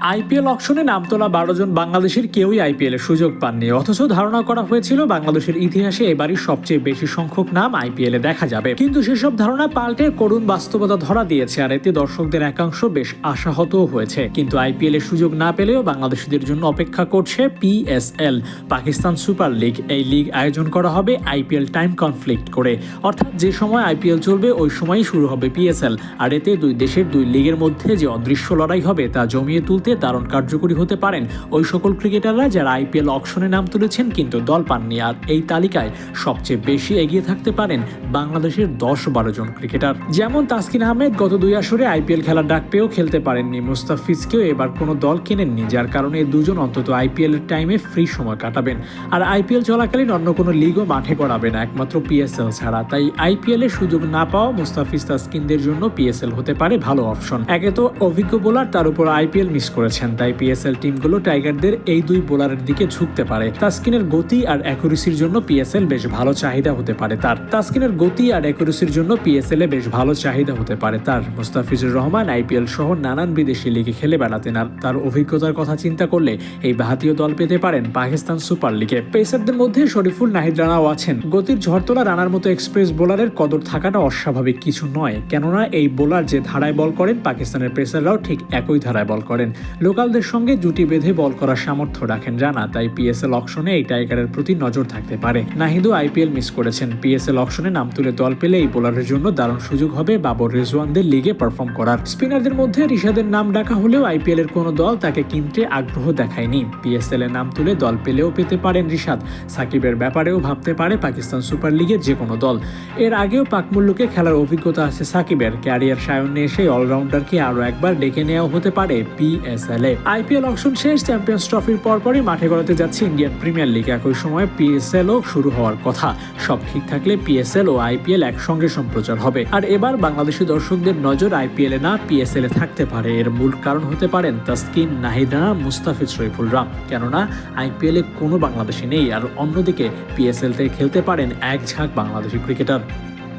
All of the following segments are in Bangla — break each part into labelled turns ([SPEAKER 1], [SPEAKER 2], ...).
[SPEAKER 1] আইপিএল অকশনে নাম তোলা বারো জন বাংলাদেশের কেউই আইপিএল সুযোগ পাননি। অথচ ধারণা করা হয়েছিল বাংলাদেশের ইতিহাসে এবারই সবচেয়ে বেশি সংখ্যক নাম আইপিএল দেখা যাবে। কিন্তু সেসব ধারণা পাল্টে করুণ বাস্তবতা ধরা দিয়েছে আর এতে দর্শকদের একাংশ বেশ আশাহতও হয়েছে। কিন্তু আইপিএল সুযোগ না পেলেও বাংলাদেশিদের জন্য অপেক্ষা করছে পিএসএল পাকিস্তান সুপার লিগ এই লিগ আয়োজন করা হবে আইপিএল টাইম কনফ্লিক্ট করে। অর্থাৎ যে সময় আইপিএল চলবে, ওই সময়ই শুরু হবে পিএসএল আর এতে দুই দেশের দুই লিগের মধ্যে যে অদৃশ্য লড়াই হবে, তা জমিয়ে তুলতে দারুণ কার্যকরী হতে পারেন ওই সকল ক্রিকেটাররা যারা আইপিএল অকশনে নাম তুলেছেন কিন্তু দল পাননি। আর এই তালিকায় সবচেয়ে বেশি এগিয়ে থাকতে পারেন বাংলাদেশের দশ বারো জন ক্রিকেটার। যেমন তাসকিন আহমেদ গত দুই আসরে আইপিএল খেলার ডাক পেয়েও খেলতে পারেননি। মুস্তাফিজকেও এবার কোনো দল কেনেননি, যার কারণে দুজন অন্তত আইপিএল এর টাইমে ফ্রি সময় কাটাবেন। আর আইপিএল চলাকালীন অন্য কোনো লিগও মাঠে করাবে না, একমাত্র পিএসএল ছাড়া। তাই আইপিএল এর সুযোগ না পাওয়া মুস্তাফিজ তাসকিনদের জন্য পিএসএল হতে পারে ভালো অপশন একে তো অভিজ্ঞ বোলার তার উপর আইপিএল মিস করেছেন। তাই পিএসএল টিমগুলো টাইগারদের এই দুই বোলারের দিকে ঝুঁকতে পারে। তাস্কিনের গতি আর অ্যাকুরেসির জন্য পিএসএল বেশ ভালো চাহিদা হতে পারে তার। তাস্কিনের গতি আর অ্যাকুরেসির জন্য পিএসএল এ বেশ ভালো চাহিদা হতে পারে তার। মুস্তাফিজুর রহমান আইপিএল সহ নানান বিদেশি লিগে খেলে বেড়াতেন আর তার অভিজ্ঞতার কথা চিন্তা করলে এই ভারতীয় দল পেতে পারেন পাকিস্তান সুপার লিগে। পেসারদের মধ্যে শরীফুল নাহিদ রানাও আছেন। গতির ঝড়তলা রানার মতো এক্সপ্রেস বোলারের কদর থাকাটা অস্বাভাবিক কিছু নয়। কেননা এই বোলার যে ধারায় বল করেন, পাকিস্তানের পেসাররাও ঠিক একই ধারায় বল করেন। লোকালদের সঙ্গে জুটি বেঁধে বল করার সামর্থ্য রাখেন রানা, তাই পিএসএল অকশনে এই টাইগারের প্রতি নজর থাকতে পারে। নাহিদও আইপিএল মিস করেছেন। পিএসএল অকশনে নাম তুলে দল পেলে এই বোলারের জন্য দারুণ সুযোগ হবে বাবর রেজওয়ানদের লিগে পারফর্ম করার। স্পিনারদের মধ্যে রিশাদের নাম ডাকা হলেও আইপিএল এর কোনো দল তাকে কিনতে আগ্রহ দেখায়নি। পিএসএল এর নাম তুলে দল পেলেও পেতে পারেন রিশাদ। সাকিবের ব্যাপারেও ভাবতে পারে পাকিস্তান সুপার লিগের যে কোনো দল। এর আগেও পাকমুল্লুকে খেলার অভিজ্ঞতা আছে সাকিবের। ক্যারিয়ার সায়নে এসে অলরাউন্ডারকে আরও একবার ডেকে নেওয়া হতে পারে পিএসএল এ আইপিএল অকশন শেষ, চ্যাম্পিয়ন্স ট্রফির পরপরই মাঠে গড়াতে যাচ্ছে ইন্ডিয়ান প্রিমিয়ার লিগ। একই সময় পিএসএল ও শুরু হওয়ার কথা। সব ঠিক থাকলে পিএসএল ও আইপিএল একসঙ্গে সম্প্রচার হবে। আর এবার বাংলাদেশি দর্শকদের নজর আইপিএল এ না পিএসএল এ থাকতে পারে। এর মূল কারণ হতে পারেন তাসকিন নাহিদ রানা মুস্তাফিজ শরীফুল রাম। কেননা, আইপিএল এ কোনো বাংলাদেশি নেই। আর অন্যদিকে পিএসএল থেকে খেলতে পারেন এক ঝাঁক Bangladeshi cricketer.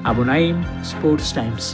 [SPEAKER 1] Abu Naim sports times.